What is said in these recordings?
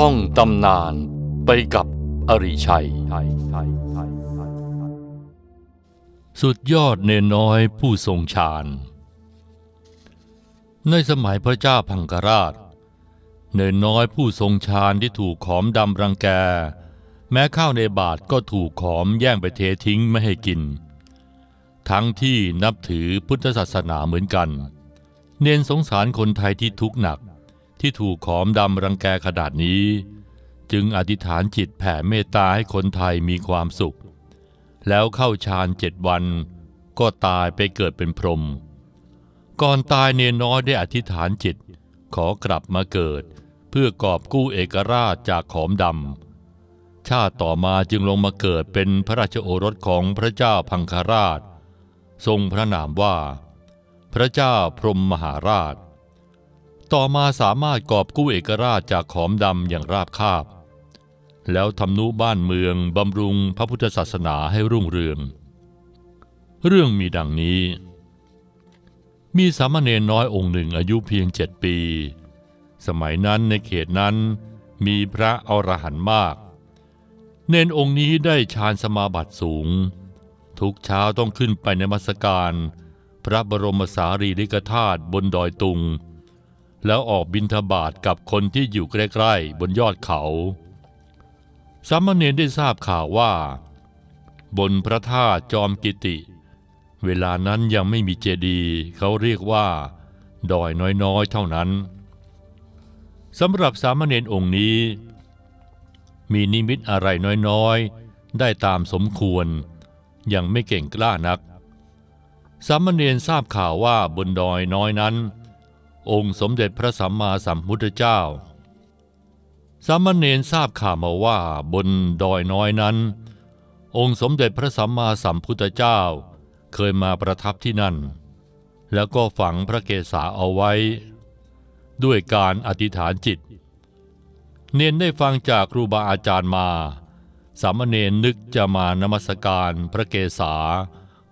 ท่องตำนานไปกับอริชัย สุดยอดเนน้อยผู้ทรงฌาน ในสมัยพระเจ้าพังกราชเนนน้อยผู้ทรงฌานที่ถูกขอมดำรังแก แม้ข้าวในบาทก็ถูกขอมแย่งไปเททิ้งไม่ให้กิน ทั้งที่นับถือพุทธศาสนาเหมือนกัน เนนสงสารคนไทยที่ทุกข์หนัก ที่ถูกขอมดำรังแกขนาดนี้ จึงอธิษฐานจิตแผ่เมตตาให้คนไทยมีความสุข แล้วเข้าฌานเจ็ดวัน ก็ตายไปเกิดเป็นพรหมก่อนตายเนน้อยได้อธิษฐานจิต ขอกลับมาเกิด เพื่อกอบกู้เอกราชจากขอมดำชาติต่อมาจึงลงมาเกิดเป็นพระราชโอรสของพระเจ้าพังคราช ทรงพระนามว่า พระเจ้าพรหมมหาราช ต่อมาสามารถกอบกู้เอกราชจากขอมดำอย่างราบคาบ แล้วทำนุบ้านเมืองบำรุงพระพุทธศาสนาให้รุ่งเรือง เรื่องมีดังนี้ มีสามเณรน้อยองค์หนึ่งอายุเพียงเจ็ดปี สมัยนั้นในเขตนั้นมีพระอรหันต์มาก เนนองค์นี้ได้ฌานสมาบัติสูง ทุกเช้าต้องขึ้นไปในมัสการ พระบรมสารีริกธาตุบนดอยตุง แล้วออกบิณฑบาตกับคนที่อยู่ใกล้ๆบนยอดเขาสามเณรได้ทราบข่าวว่า บนพระธาตุจอมกิติ เวลานั้นยังไม่มีเจดีย์เขาเรียกว่า ดอยน้อยๆเท่านั้นสำหรับสามเณรองค์นี้ มีนิมิตอะไรน้อยๆ ได้ตามสมควร ยังไม่เก่งกล้านักสามเณรทราบข่าวว่าบนดอยน้อยนั้น องค์สมเด็จพระสัมมาสัมพุทธเจ้า สามเณรทราบข่าวมาว่าบนดอยน้อยนั้น องค์สมเด็จพระสัมมาสัมพุทธเจ้า เคยมาประทับที่นั่น แล้วก็ฝังพระเกศาเอาไว้ ด้วยการอธิษฐานจิต เนนได้ฟังจากครูบาอาจารย์มา สามเณรนึกจะมานมัสการพระเกศา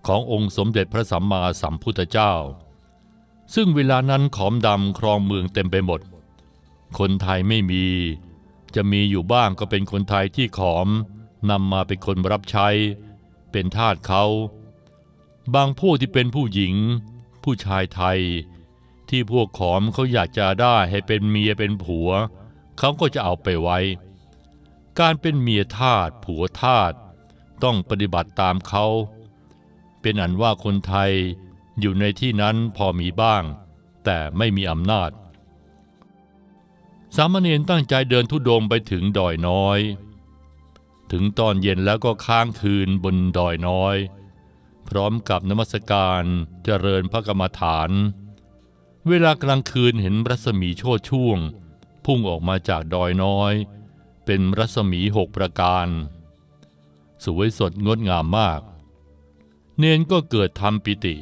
ขององค์สมเด็จพระสัมมาสัมพุทธเจ้า ซึ่งเวลานั้นขอมดำครองเมืองเต็มไปหมด คนไทยไม่มี จะมีอยู่บ้างก็เป็นคนไทยที่ขอมนำมาเป็นคนรับใช้ เป็นทาสเขา บางพวกที่เป็นผู้หญิง ผู้ชายไทย ที่พวกขอมเขาอยากจะได้ให้เป็นเมียเป็นผัว เขาก็จะเอาไปไว้ การเป็นเมียทาสผัวทาสต้องปฏิบัติตามเขา เป็นอันว่าคนไทย อยู่ในที่นั้นพอมีบ้าง แต่ไม่มีอำนาจ สามเณรตั้งใจเดินทุดงไปถึงดอยน้อย ถึงตอนเย็นแล้วก็ค้างคืนบนดอยน้อย พร้อมกับนมัสการเจริญพระกรรมฐาน เวลากลางคืนเห็นรัศมีโชดช่วง พุ่งออกมาจากดอยน้อย เป็นรัศมีหกประการ สวยสดงดงามมาก เนนก็เกิดธรรมปิติ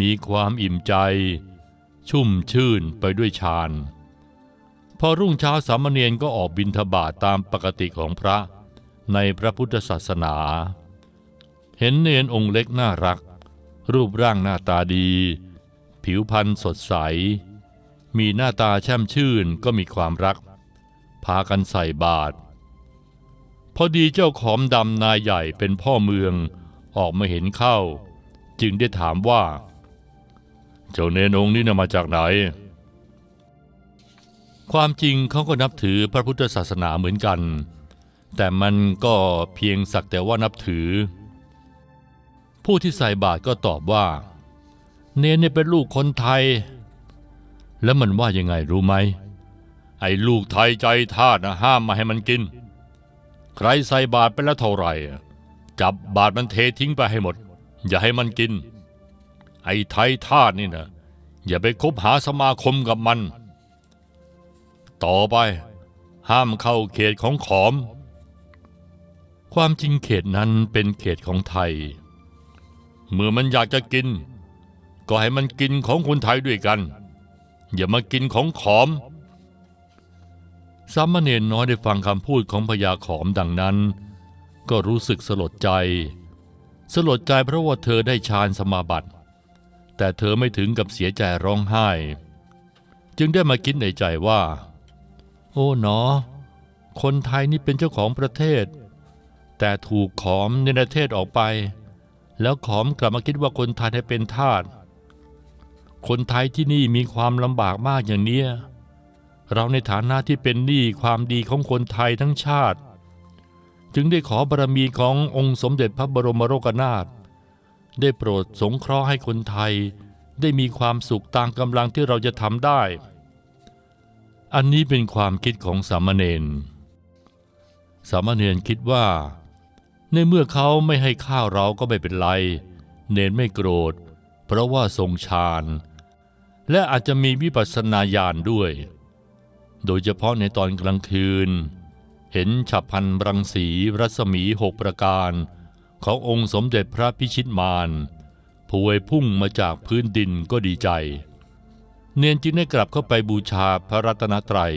มีความอิ่มใจ ชุ่มชื่นไปด้วยฌานพอรุ่งเช้าสามเณรก็ออกบิณฑบาตตามปกติของพระในพระพุทธศาสนา เห็นเนนองค์เล็กน่ารัก รูปร่างหน้าตาดี ผิวพรรณสดใส มีหน้าตาแช่มชื่นก็มีความรัก พากันใส่บาตรพอดีเจ้าขอมดำนายใหญ่เป็นพ่อเมืองออกมาเห็นเข้า จึงได้ถามว่า เจ้าเนนองค์นี้นะมาจากไหน ความจริงเขาก็นับถือพระพุทธศาสนาเหมือนกัน แต่มันก็เพียงสักแต่ว่านับถือ ผู้ที่ใส่บาตรก็ตอบว่า เนนเนี่ยเป็นลูกคนไทย แล้วมันว่ายังไงรู้ไหม ไอ้ลูกไทยใจทาสนะห้ามมาให้มันกิน ใครใส่บาตรไปแล้วเท่าไหร่ จับบาตรมันเททิ้งไปให้หมด อย่าให้มันกิน ไอ้ไทยทาสนี่นะอย่าไปคบหาสมาคมกับมัน ต่อไปห้ามเข้าเขตของขอม ความจริงเขตนั้นเป็นเขตของไทย เมื่อมันอยากจะกิน ก็ให้มันกินของคนไทยด้วยกัน อย่ามากินของขอมสามเณรน้อยได้ฟังคำพูดของพญาขอมดังนั้น ก็รู้สึกสลดใจ สลดใจเพราะว่าเธอได้ฌานสมาบัติ แต่เธอไม่ถึงกับเสียใจร้องไห้ จึงได้มาคิดในใจว่า โอ้หนอ คนไทยนี่เป็นเจ้าของประเทศ แต่ถูกขอมในประเทศออกไป แล้วขอมกลับมาคิดว่าคนไทยให้เป็นทาสคนไทยที่นี่มีความลำบากมากอย่างเนี้ยเราในฐานะที่เป็นหนี้ความดีของคนไทยทั้งชาติ จึงได้ขอบารมีขององค์สมเด็จพระบรมโลกนาถ ได้โปรดสงเคราะห์ให้คนไทย ได้มีความสุขตามกำลังที่เราจะทำได้ อันนี้เป็นความคิดของสามเณร สามเณรคิดว่า ในเมื่อเขาไม่ให้ข้าวเราก็ไม่เป็นไร เนนไม่โกรธ เพราะว่าทรงฌานและอาจจะมีวิปัสสนาญาณด้วย โดยเฉพาะในตอนกลางคืน เห็นฉับพันรังสีรัศมีหกประการ ขององค์สมเด็จพระพิชิตมารพวยพุ่งมาจากพื้นดินก็ดีใจ เนียนจึงได้กลับเข้าไปบูชาพระรัตนตรัย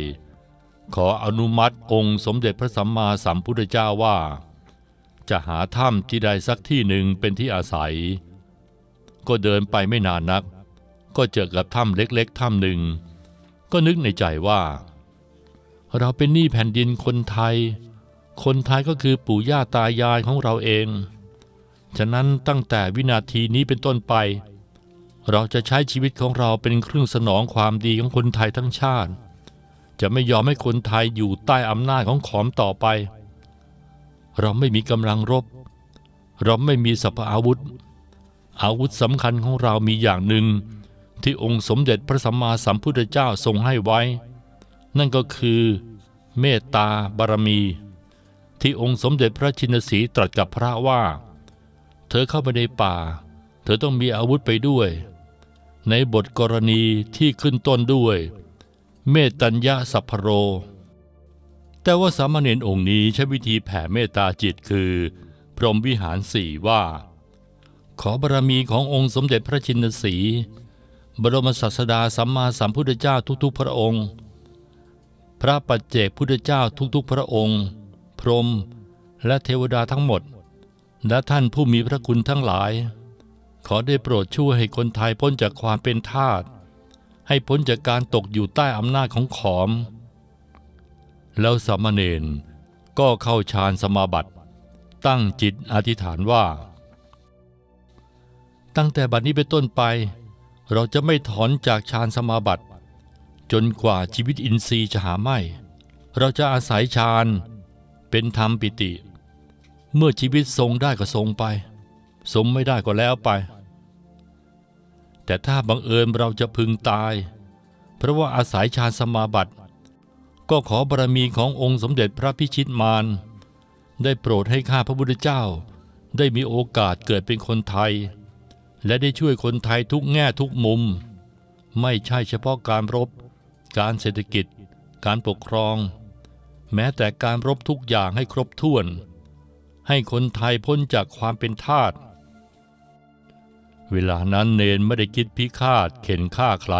ขออนุมัติองค์สมเด็จพระสัมมาสัมพุทธเจ้าว่า จะหาถ้ำที่ใดสักที่หนึ่งเป็นที่อาศัย ก็เดินไปไม่นานนัก ก็เจอกับถ้ำเล็กๆถ้ำหนึ่ง ก็นึกในใจว่า เราเป็นหนี้แผ่นดินคนไทย คนไทยก็คือปู่ย่าตายายของเราเอง ฉะนั้นตั้งแต่วินาทีนี้เป็นต้นไป เราจะใช้ชีวิตของเราเป็นเครื่องสนองความดีของคนไทยทั้งชาติ จะไม่ยอมให้คนไทยอยู่ใต้อำนาจของขอมต่อไป เราไม่มีกำลังรบ เราไม่มีสัพอาวุธ อาวุธสำคัญของเรามีอย่างหนึ่ง ที่องค์สมเด็จพระสัมมาสัมพุทธเจ้าทรงให้ไว้ นั่นก็คือเมตตาบารมี ที่องค์สมเด็จพระชินสีตรัสกับพระว่า เธอเข้าไปในป่า เธอต้องมีอาวุธไปด้วย ในบทกรณีที่ขึ้นต้นด้วย เมตตัญญาสัพพโร แต่ว่าสามเณรองค์นี้ใช้วิธีแผ่เมตตาจิตคือ พรหมวิหารสี่ว่า ขอบารมีขององค์สมเด็จพระชินสีบรมศาสดาสัมมาสัมพุทธเจ้าทุกๆ พระองค์ พระปัจเจกพุทธเจ้าทุกๆ พระองค์ พรหมและเทวดาทั้งหมด และท่านผู้มีพระคุณทั้งหลาย ขอได้โปรดช่วยให้คนไทยพ้นจากความเป็นทาส ให้พ้นจากการตกอยู่ใต้อำนาจของขอม แล้วสามเณรก็เข้าฌานสมาบัติ ตั้งจิตอธิษฐานว่า ตั้งแต่บัดนี้เป็นต้นไป เราจะไม่ถอนจากฌานสมาบัติ จนกว่าชีวิตอินทรีย์จะหาไม่ เราจะอาศัยฌานเป็นธรรมปิติ เมื่อชีวิตทรงได้ก็ทรงไปทรงไม่ได้ก็แล้วไป แต่ถ้าบังเอิญเราจะพึงตาย เพราะว่าอาศัยฌานสมาบัติ ก็ขอบารมีขององค์สมเด็จพระพิชิตมารได้โปรดให้ข้าพระพุทธเจ้า ได้มีโอกาสเกิดเป็นคนไทย และได้ช่วยคนไทยทุกแง่ทุกมุม ไม่ใช่เฉพาะการรบ การเศรษฐกิจ การปกครอง แม้แต่การรบทุกอย่างให้ครบถ้วน ให้คนไทยพ้นจากความเป็นทาส เวลานั้นเนนไม่ได้คิดพิฆาตเข็นฆ่าใคร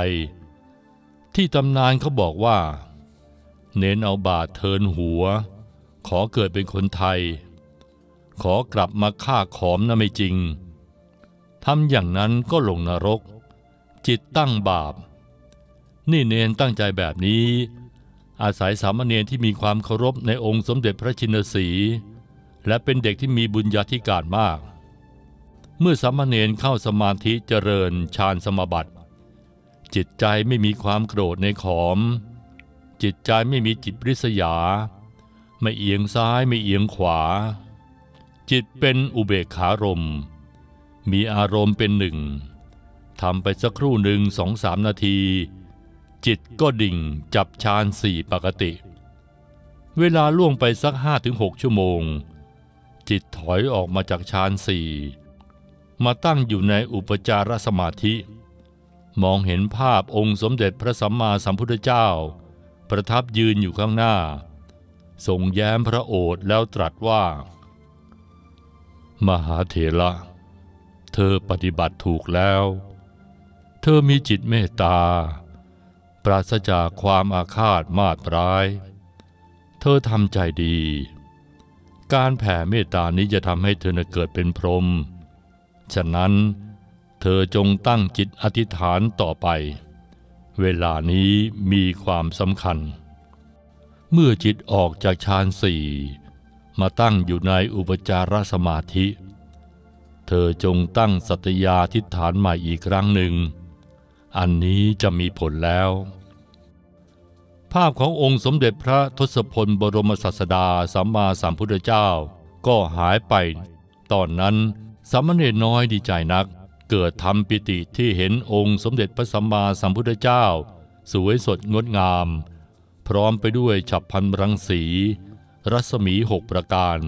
ที่ตำนานเขาบอกว่า เนนเอาบาทเทินหัว ขอเกิดเป็นคนไทย ขอกลับมาฆ่าขอมนะไม่จริงทำอย่างนั้นก็ลงนรก จิตตั้งบาป นี่เนนตั้งใจแบบนี้ อาศัยสามเณรที่มีความเคารพในองค์สมเด็จพระชินสีห์ และเป็นเด็กที่มีบุญญาธิการมาก เมื่อสามเณรเข้าสมาธิเจริญฌานสมาบัติ จิตใจไม่มีความโกรธในขอม จิตใจไม่มีจิตริษยา ไม่เอียงซ้ายไม่เอียงขวา จิตเป็นอุเบกขารม มีอารมณ์เป็นหนึ่งทำไปสักครู่หนึ่งสองสามนาที จิตก็ดิ่งจับฌานสี่ปกติ เวลาล่วงไปสักห้าถึงหกชั่วโมง จิตถอยออกมาจากฌานสี่มาตั้งอยู่ในอุปจารสมาธิ มองเห็นภาพองค์สมเด็จพระสัมมาสัมพุทธเจ้า ประทับยืนอยู่ข้างหน้า ทรงแย้มพระโอษฐ์แล้วตรัสว่า มหาเถระ เธอปฏิบัติถูกแล้ว เธอมีจิตเมตตา ปราศจากความอาฆาตมาตร้าย เธอทำใจดี การแผ่เมตตานี้จะทำให้เธอเกิดเป็นพรหม ฉะนั้น เธอจงตั้งจิตอธิษฐานต่อไป เวลานี้มีความสำคัญ เมื่อจิตออกจากฌานสี่มาตั้งอยู่ในอุปจารสมาธิ เธอจงตั้งสัตยาทิฏฐานใหม่อีกครั้งหนึ่ง อันนี้จะมีผลแล้ว ภาพขององค์สมเด็จพระทศพลบรมศาสดาสัมมาสัมพุทธเจ้า ก็หายไป ตอนนั้นสามเณรน้อยดีใจนัก เกิดทำปิติที่เห็นองค์สมเด็จพระสัมมาสัมพุทธเจ้า สวยสดงดงาม พร้อมไปด้วยฉับพันรังสี รัศมีหกประการ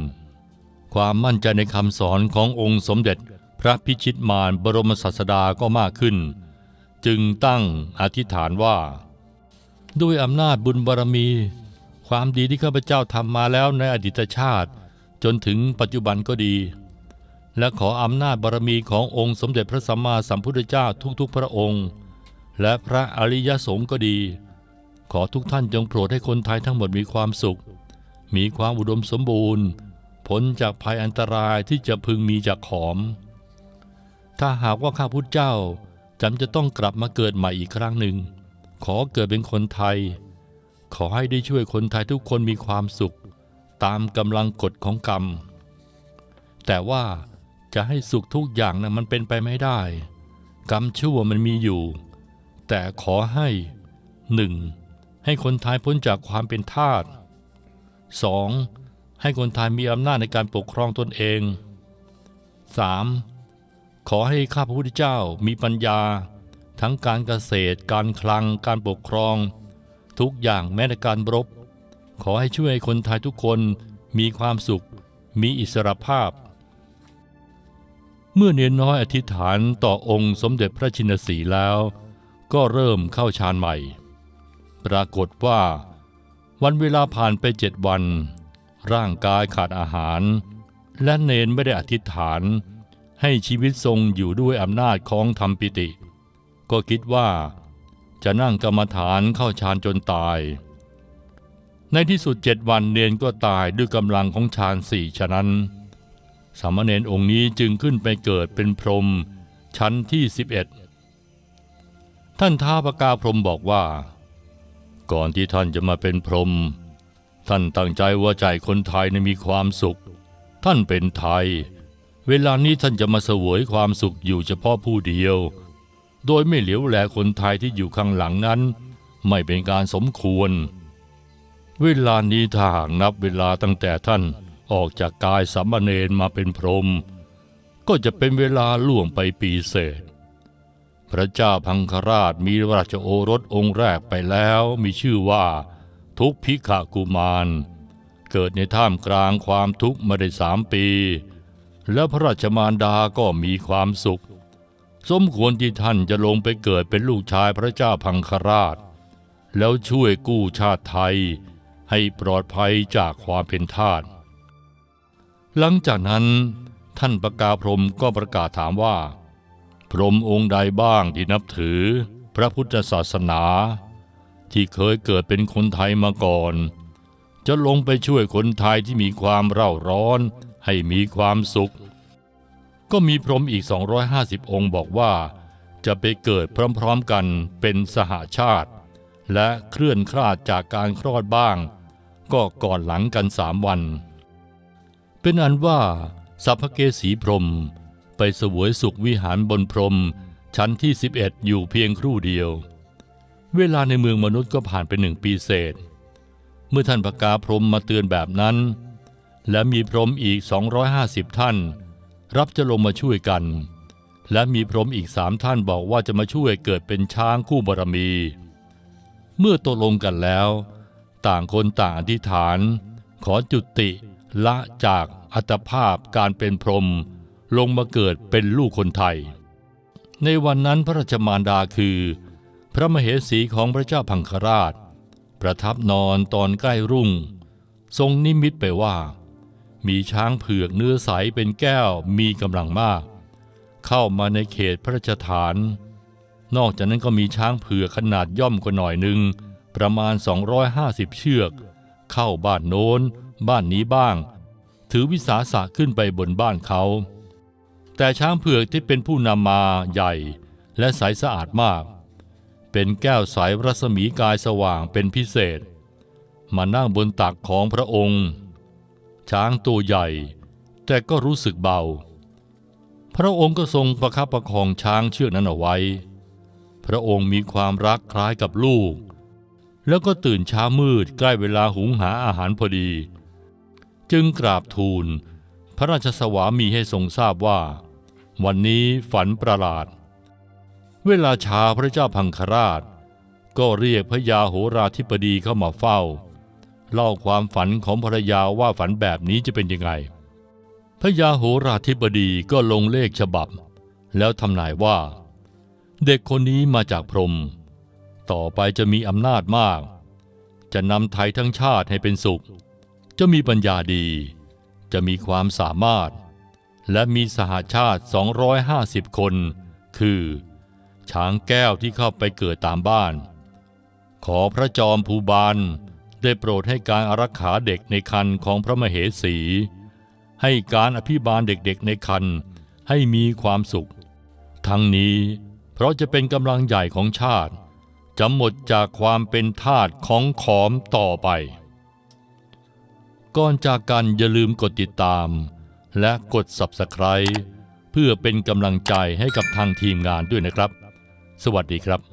ความมั่นใจในคำสอนขององค์สมเด็จพระพิชิตมารบรมศาสดาก็มากขึ้น จึงตั้งอธิษฐานว่า ด้วยอำนาจบุญบารมี ความดีที่ข้าพเจ้าทำมาแล้วในอดีตชาติ จนถึงปัจจุบันก็ดี และขออำนาจบารมีขององค์สมเด็จพระสัมมาสัมพุทธเจ้าทุกๆ พระองค์ และพระอริยสงฆ์ก็ดี ขอทุกท่านจงโปรดให้คนไทยทั้งหมดมีความสุข มีความอุดมสมบูรณ์พ้นจากภัยอันตรายที่จะพึงมีจากขอม ถ้าหากว่าข้าพุทธเจ้าจำจะต้องกลับมาเกิดใหม่อีกครั้งหนึ่ง ขอเกิดเป็นคนไทย ขอให้ได้ช่วยคนไทยทุกคนมีความสุข ตามกำลังกฎของกรรม แต่ว่าจะให้สุขทุกอย่างนะมันเป็นไปไม่ได้ กรรมชั่วมันมีอยู่ แต่ขอให้หนึ่งให้คนไทยพ้นจากความเป็นทาส 2. ให้คนไทยมีอำนาจในการปกครองตนเอง 3. ขอให้ข้าพระพุทธเจ้ามีปัญญา ทั้งการเกษตร การคลัง การปกครอง ทุกอย่างแม้ในการรบ ขอให้ช่วยคนไทยทุกคนมีความสุข มีอิสรภาพ เมื่อเนียนน้อยอธิษฐานต่อองค์สมเด็จพระชินสีแล้ว ก็เริ่มเข้าฌานใหม่ ปรากฏว่า วันเวลาผ่านไปเจ็ดวัน ร่างกายขาดอาหาร และเนนไม่ได้อธิษฐาน ให้ชีวิตทรงอยู่ด้วยอำนาจของธรรมปิติ ก็คิดว่า จะนั่งกรรมฐานเข้าฌานจนตาย ในที่สุดเจ็ดวันเนนก็ตายด้วยกำลังของฌานสี่ฉะนั้น สามเณรองค์นี้จึงขึ้นไปเกิดเป็นพรหมชั้นที่ 11 ท่านท้าปกาพรหมบอกว่า ก่อนที่ท่านจะมาเป็นพรหมท่านตั้งใจว่าใจคนไทยนั้นมีความสุข ท่านเป็นไทย เวลานี้ท่านจะมาเสวยความสุขอยู่เฉพาะผู้เดียว โดยไม่เหลียวแลคนไทยที่อยู่ข้างหลังนั้น ไม่เป็นการสมควร เวลานี้ถ้าหากนับเวลาตั้งแต่ท่านออกจากกายสัมมเนรมาเป็นพรหมก็จะเป็นเวลาล่วงไปปีเศษ พระเจ้าพังคราชมีราชโอรสองค์แรกไปแล้วมีชื่อว่า ทุกพิขกุมาร เกิดในท่ามกลางความทุกข์มาได้สามปี แล้วพระราชมารดาก็มีความสุข สมควรที่ท่านจะลงไปเกิดเป็นลูกชายพระเจ้าพังคราช แล้วช่วยกู้ชาติไทย ให้ปลอดภัยจากความเป็นทาสหลังจากนั้นท่านประกาพรมก็ประกาศถามว่า พรมองค์ใดบ้างที่นับถือพระพุทธศาสนา ที่เคยเกิดเป็นคนไทยมาก่อน จะลงไปช่วยคนไทยที่มีความเร่าร้อนให้มีความสุข ก็มีพรหมอีก 250 องค์บอกว่า จะไปเกิดพร้อมๆกันเป็นสหาชาติ และเคลื่อนคลาดจากการคลอดบ้าง ก็ก่อนหลังกันสามวัน เป็นอันว่าสัพพเกสีพรหมไปเสวยสุขวิหารบนพรหมชั้นที่ 11 อยู่เพียงครู่เดียว เวลาในเมืองมนุษย์ก็ผ่านไปหนึ่งปีเศษ เมื่อท่านประกาพรหมมาเตือนแบบนั้น และมีพรหมอีก 250 ท่าน รับจะลงมาช่วยกัน และมีพรหมอีกสามท่านบอกว่าจะมาช่วยเกิดเป็นช้างคู่บารมี เมื่อตกลงกันแล้ว ต่างคนต่างอธิษฐาน ขอจุติละจากอัตภาพการเป็นพรหมลงมาเกิดเป็นลูกคนไทย ในวันนั้นพระราชมารดาคือ พระมเหสีของพระเจ้าพังคราช ประทับนอนตอนใกล้รุ่ง ทรงนิมิตไปว่า มีช้างเผือกเนื้อใสเป็นแก้วมีกำลังมาก เข้ามาในเขตพระราชฐาน นอกจากนั้นก็มีช้างเผือกขนาดย่อมกว่าหน่อยหนึ่งประมาณ 250 เชือก เข้าบ้านโน้น บ้านนี้บ้าง ถือวิสาสะขึ้นไปบนบ้านเขา แต่ช้างเผือกที่เป็นผู้นำมาใหญ่และใสสะอาดมาก เป็นแก้วใสรัศมีกายสว่างเป็นพิเศษ มานั่งบนตักของพระองค์ ช้างตัวใหญ่ แต่ก็รู้สึกเบา พระองค์ก็ทรงประคับประคองช้างเชือกนั้นเอาไว้ พระองค์มีความรักคล้ายกับลูก แล้วก็ตื่นเช้ามืดใกล้เวลาหุงหาอาหารพอดี จึงกราบทูล พระราชสวามีให้ทรงทราบว่า วันนี้ฝันประหลาด เวลาเช้าพระเจ้าพังคราช ก็เรียกพระยาโหราธิบดีเข้ามาเฝ้า เล่าความฝันของภรรยาว่าฝันแบบนี้จะเป็นยังไง พระยาโหราธิบดีก็ลงเลขฉบับ แล้วทำนายว่า เด็กคนนี้มาจากพรม ต่อไปจะมีอำนาจมาก จะนำไทยทั้งชาติให้เป็นสุข จะมีปัญญาดี จะมีความสามารถ และมีสหาชาติ 250 คน คือ ช้างแก้วที่เข้าไปเกิดตามบ้าน ขอพระจอมภูบาล ได้โปรดให้การอารักขาเด็กในคันของพระมเหสี ให้การอภิบาลเด็กๆในคันให้มีความสุข ทั้งนี้เพราะจะเป็นกำลังใหญ่ของชาติ จะหมดจากความเป็นทาสของขอมต่อไป ก่อนจากกันอย่าลืมกดติดตาม และกด Subscribe เพื่อเป็นกำลังใจให้กับทางทีมงานด้วยนะครับ สวัสดีครับ